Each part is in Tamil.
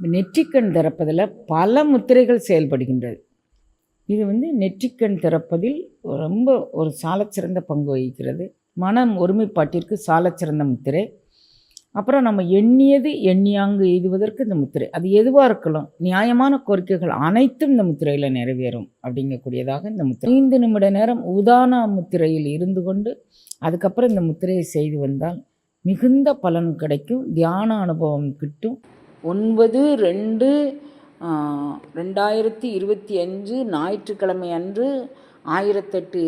நெற்றிக்கண் திறப்பதில் பல முத்திரைகள் செயல்படுகின்றது. இது வந்து நெற்றிக்கண் திறப்பதில் ரொம்ப ஒரு சாலச்சிறந்த பங்கு வகிக்கிறது. மனம் ஒருமைப்பாட்டிற்கு சாலச்சிறந்த முத்திரை. அப்புறம் நம்ம எண்ணியது எண்ணியாங்கு எய்துவதற்கு இந்த முத்திரை. அது எதுவாக இருக்கலாம் நியாயமான கோரிக்கைகள் அனைத்தும் இந்த முத்திரையில் நிறைவேறும் அப்படிங்கக்கூடியதாக இந்த முத்திரை. ஐந்து நிமிட நேரம் உதான முத்திரையில் இருந்து கொண்டு அதுக்கப்புறம் இந்த முத்திரையை செய்து வந்தால் மிகுந்த பலன் கிடைக்கும் தியான அனுபவம் கிட்டும். ஒன்பது ரெண்டு ரெண்டாயிரத்தி இருபத்தி அஞ்சு ஞாயிற்றுக்கிழமை அன்று ஆயிரத்தெட்டு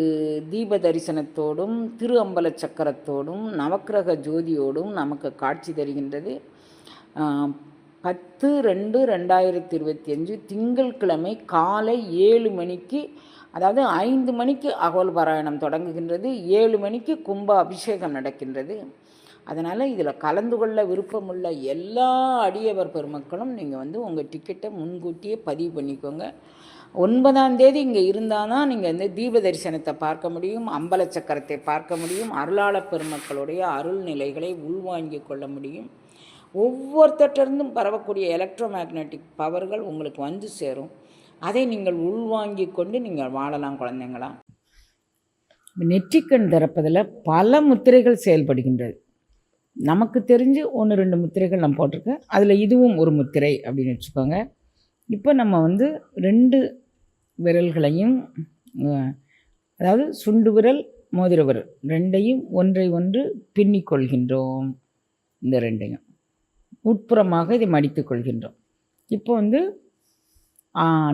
தீப தரிசனத்தோடும் திரு அம்பல சக்கரத்தோடும் நவக்கிரக ஜோதியோடும் நமக்கு காட்சி தருகின்றது. பத்து ரெண்டு ரெண்டாயிரத்தி இருபத்தி அஞ்சு திங்கள் கிழமை காலை ஏழு மணிக்கு அதாவது ஐந்து மணிக்கு அகோல் பாராயணம் தொடங்குகின்றது. ஏழு மணிக்கு கும்ப அபிஷேகம் நடக்கின்றது. அதனால் இதில் கலந்து கொள்ள விருப்பமுள்ள எல்லா அடியவர் பெருமக்களும் நீங்கள் வந்து உங்கள் டிக்கெட்டை முன்கூட்டியே பதிவு பண்ணிக்கோங்க. ஒன்பதாம் தேதி இங்கே இருந்தால் தான் நீங்கள் வந்து தீப தரிசனத்தை பார்க்க முடியும் அம்பல சக்கரத்தை பார்க்க முடியும் அருளாளப் பெருமக்களுடைய அருள் நிலைகளை உள்வாங்கிக் கொள்ள முடியும். ஒவ்வொருத்தட்டிருந்தும் பரவக்கூடிய எலக்ட்ரோ மேக்னெட்டிக் பவர்கள் உங்களுக்கு வந்து சேரும். அதை நீங்கள் உள்வாங்கி கொண்டு நீங்கள் வாழலாம் குழந்தைங்களா. நெற்றிக்கண் திறப்பதில் பல முத்திரைகள் செயல்படுகின்றது. நமக்கு தெரிஞ்சு ஒன்று ரெண்டு முத்திரைகள் நம்ம போட்டிருக்கேன். அதில் இதுவும் ஒரு முத்திரை அப்படின்னு வச்சுக்கோங்க. இப்போ நம்ம வந்து ரெண்டு விரல்களையும் அதாவது சுண்டு விரல் மோதிர விரல் ரெண்டையும் ஒன்றை ஒன்று பின்னிக்கொள்கின்றோம் இந்த ரெண்டையும். உட்புறமாக இதை மடித்து கொள்கின்றோம். இப்போ வந்து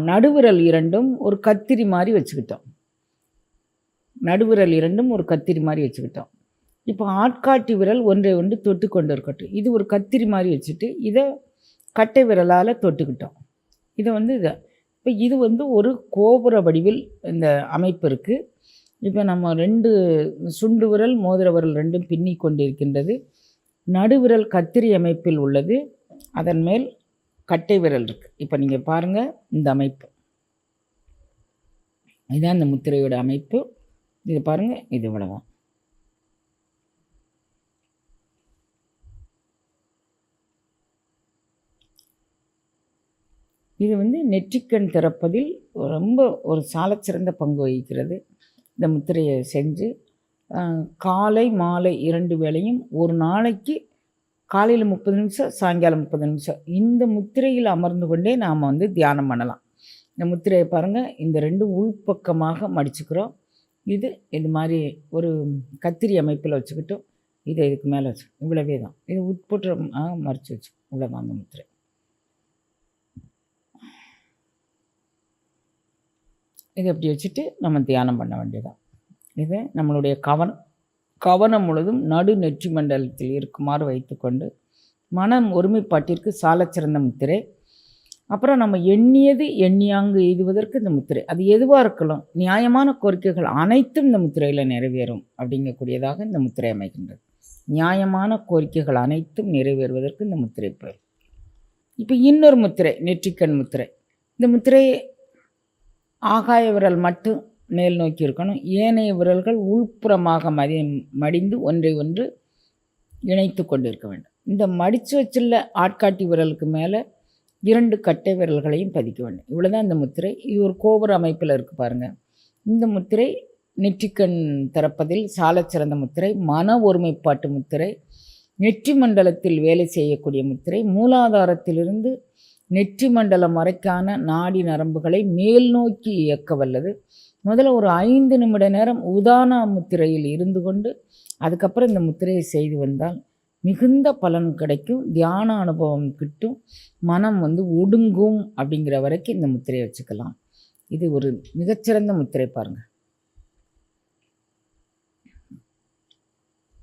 நடுவிரல் இரண்டும் ஒரு கத்திரி மாதிரி வச்சுக்கிட்டோம். நடுவிரல் இரண்டும் ஒரு கத்திரி மாதிரி வச்சுக்கிட்டோம். இப்போ ஆட்காட்டி விரல் ஒன்றை ஒன்று தொட்டு கொண்டு இருக்கட்டும் இது ஒரு கத்திரி மாதிரி வச்சுட்டு இதை கட்டை விரலால் தொட்டுக்கிட்டோம். இதை வந்து இதை இப்போ இது வந்து ஒரு கோபுர வடிவில் இந்த அமைப்பு இருக்குது இப்போ நம்ம ரெண்டு சுண்டு விரல் மோதிர விரல் ரெண்டும் பின்னி கொண்டிருக்கின்றது. நடுவிரல் கத்திரி அமைப்பில் உள்ளது. அதன் மேல் கட்டை விரல் இருக்குது இப்போ நீங்கள் பாருங்கள் இந்த அமைப்பு. இதுதான் இந்த முத்திரையோட அமைப்பு. இது பாருங்கள் இது இவ்வளோதான் இது வந்து நெற்றிக்கண் திறப்பதில் ரொம்ப ஒரு சாலச்சிறந்த பங்கு வகிக்கிறது. இந்த முத்திரையை செஞ்சு காலை மாலை இரண்டு வேளையும் ஒரு நாளைக்கு காலையில் முப்பது நிமிஷம் சாயங்காலம் முப்பது நிமிஷம். இந்த முத்திரையில் அமர்ந்து கொண்டே நாம் வந்து தியானம் பண்ணலாம். இந்த முத்திரையை பாருங்கள் இந்த ரெண்டு உள்பக்கமாக மடிச்சுக்கிறோம். இது இது மாதிரி ஒரு கத்திரி அமைப்பில் வச்சுக்கிட்டோம் இதை இதுக்கு மேலே வச்சு இவ்வளவே தான். இது உட்புறமாக மறைச்சி வச்சு இவ்வளோதான் அந்த முத்திரை. இதை அப்படி வச்சுட்டு நம்ம தியானம் பண்ண வேண்டியதான் இது நம்மளுடைய கவனம் கவனம் முழுதும் நடு நெற்றி மண்டலத்தில் இருக்குமாறு வைத்துக்கொண்டு மனம் ஒருமைப்பாட்டிற்கு சாலச்சிறந்த முத்திரை. அப்புறம் நம்ம எண்ணியது எண்ணியாங்கு எய்துவதற்கு இந்த முத்திரை. அது எதுவாக இருக்கலாம். நியாயமான கோரிக்கைகள் அனைத்தும் இந்த முத்திரையில் நிறைவேறும் அப்படிங்கக்கூடியதாக இந்த முத்திரை அமைகின்றது. நியாயமான கோரிக்கைகள் அனைத்தும் நிறைவேறுவதற்கு இந்த முத்திரை பெயர் இப்போ இன்னொரு முத்திரை நெற்றிக்கண் முத்திரை. இந்த முத்திரை ஆகாய விரல் மட்டும் மேல் நோக்கி இருக்கணும். ஏனைய விரல்கள் உள்புறமாக மதி மடிந்து ஒன்றை ஒன்று இணைத்து கொண்டு இருக்க வேண்டும். இந்த மடித்து வச்சுள்ள ஆட்காட்டி விரலுக்கு மேலே இரண்டு கட்டை விரல்களையும் பதிக்க வேண்டும். இவ்வளோதான் இந்த முத்திரை. இது ஒரு கோபுர அமைப்பில் இருக்குது பாருங்கள் இந்த முத்திரை நெற்றிக்கண் திறப்பதில் சாலச்சிறந்த முத்திரை மன ஒருமைப்பாட்டு முத்திரை நெற்றி மண்டலத்தில் வேலை செய்யக்கூடிய முத்திரை மூலாதாரத்திலிருந்து நெற்றி மண்டலம் வரைக்கான நாடி நரம்புகளை மேல் நோக்கி இயக்க வல்லது. முதல்ல ஒரு ஐந்து நிமிட நேரம் உதான முத்திரையில் இருந்து கொண்டு அதுக்கப்புறம் இந்த முத்திரையை செய்து வந்தால் மிகுந்த பலன் கிடைக்கும் தியான அனுபவம் கிட்டும் மனம் வந்து ஒடுங்கும் அப்படிங்கிற வரைக்கும் இந்த முத்திரையை வச்சுக்கலாம். இது ஒரு மிகச்சிறந்த முத்திரை பாருங்கள்